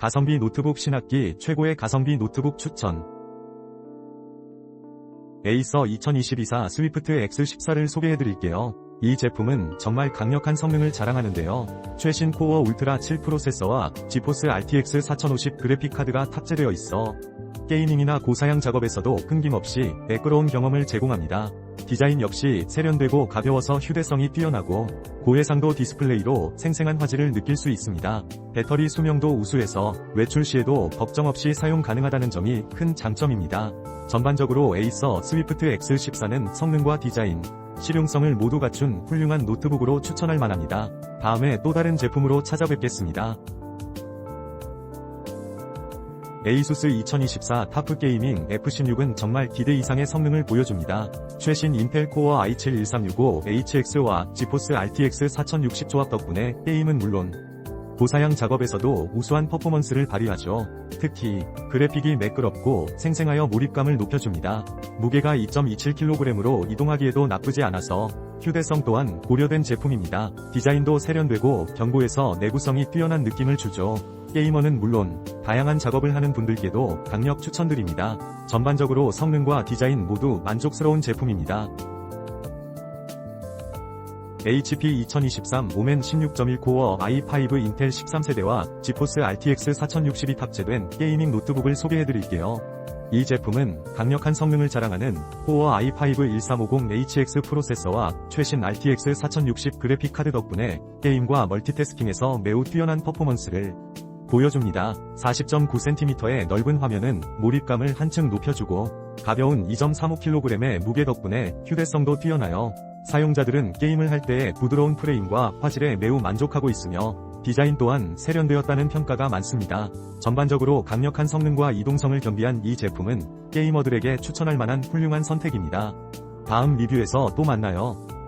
가성비 노트북 신학기 최고의 가성비 노트북 추천. 에이서 2024 스위프트 X14를 소개해드릴게요. 이 제품은 정말 강력한 성능을 자랑하는데요. 최신 코어 울트라 7 프로세서와 지포스 RTX 4050 그래픽 카드가 탑재되어 있어 게이밍이나 고사양 작업에서도 끊김없이 매끄러운 경험을 제공합니다. 디자인 역시 세련되고 가벼워서 휴대성이 뛰어나고 고해상도 디스플레이로 생생한 화질을 느낄 수 있습니다. 배터리 수명도 우수해서 외출 시에도 걱정 없이 사용 가능하다는 점이 큰 장점입니다. 전반적으로 에이서 스위프트 X14는 성능과 디자인, 실용성을 모두 갖춘 훌륭한 노트북으로 추천할 만합니다. 다음에 또 다른 제품으로 찾아뵙겠습니다. 에이수스 2024 타프 게이밍 F16은 정말 기대 이상의 성능을 보여줍니다. 최신 인텔 코어 i7 1365 HX와 지포스 RTX 4060 조합 덕분에 게임은 물론 고사양 작업에서도 우수한 퍼포먼스를 발휘하죠. 특히 그래픽이 매끄럽고 생생하여 몰입감을 높여줍니다. 무게가 2.27kg으로 이동하기에도 나쁘지 않아서 휴대성 또한 고려된 제품입니다. 디자인도 세련되고 견고해서 내구성이 뛰어난 느낌을 주죠. 게이머는 물론 다양한 작업을 하는 분들께도 강력 추천드립니다. 전반적으로 성능과 디자인 모두 만족스러운 제품입니다. HP 2023 오멘 16.1 코어 i5 인텔 13세대와 지포스 RTX 4060이 탑재된 게이밍 노트북을 소개해드릴게요. 이 제품은 강력한 성능을 자랑하는 코어 i5 1350HX 프로세서와 최신 RTX 4060 그래픽 카드 덕분에 게임과 멀티태스킹에서 매우 뛰어난 퍼포먼스를 보여줍니다. 40.9cm의 넓은 화면은 몰입감을 한층 높여주고 가벼운 2.35kg의 무게 덕분에 휴대성도 뛰어나요. 사용자들은 게임을 할 때의 부드러운 프레임과 화질에 매우 만족하고 있으며 디자인 또한 세련되었다는 평가가 많습니다. 전반적으로 강력한 성능과 이동성을 겸비한 이 제품은 게이머들에게 추천할 만한 훌륭한 선택입니다. 다음 리뷰에서 또 만나요.